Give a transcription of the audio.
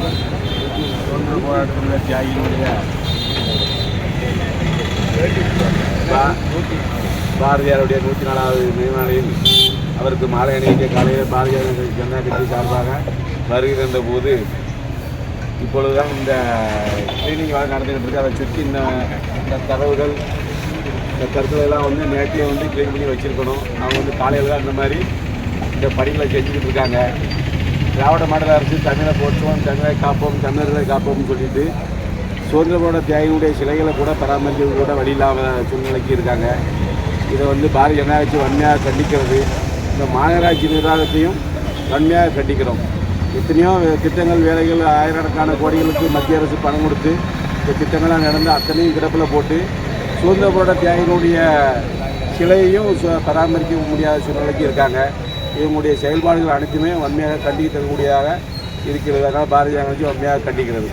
சுதந்திர போராட்டத்தில் தியாகிகளுடைய பா- பாரதியாருடைய நூற்றி நாலாவது நினைவாளையில் அவருக்கு மாலை அணிவிக்க காலையில் பாரதியார் ஜனதா கட்சி சார்பாக வருகின்ற போது இப்பொழுதுதான் இந்த கிளீனிங் வேலை நடந்துகிட்டு இருக்கு அதை சுற்றி இந்த இந்த தரவுகள் இந்த கருத்துலாம் எல்லாம் வந்து நேற்றையே வந்து க்ளீன் பண்ணி வச்சுருக்கணும். அவங்க வந்து காலையில் தான் இந்த மாதிரி இந்த பணிகளை செஞ்சுக்கிட்டு இருக்காங்க. திராவிட மாடல் அரசு தமிழை போற்றுவோம் தமிழை காப்போம் தமிழர்களை காப்போம்னு சொல்லிட்டு சுதந்திர தியாகியுடைய சிலைகளை கூட பராமரிக்கிறது கூட வழி இல்லாத சூழ்நிலைக்கு இருக்காங்க. இதை வந்து பாரதிய ஜனதா வன்மையாக கண்டிக்கிறது. இந்த மாநகராட்சி நிர்வாகத்தையும் வன்மையாக கண்டிக்கிறோம். எத்தனையோ திட்டங்கள் வேலைகள் ஆயிரக்கணக்கான கோடிகளுக்கு மத்திய அரசு பணம் கொடுத்து இந்த திட்டங்களாக நடந்து அத்தனையும் கிடப்பில் போட்டு சுதந்திர போராட்ட தியாகிகளுடைய சிலையையும் சு- பராமரிக்க முடியாத சூழ்நிலைக்கு இருக்காங்க. இவங்களுடைய செயல்பாடுகள் அனைத்துமே வன்மையாக கண்டிக்கக்கூடியதாக இருக்கிறது. அதனால் பாரதிய ஜனதா கட்சி வன்மையாக கண்டிக்கிறது.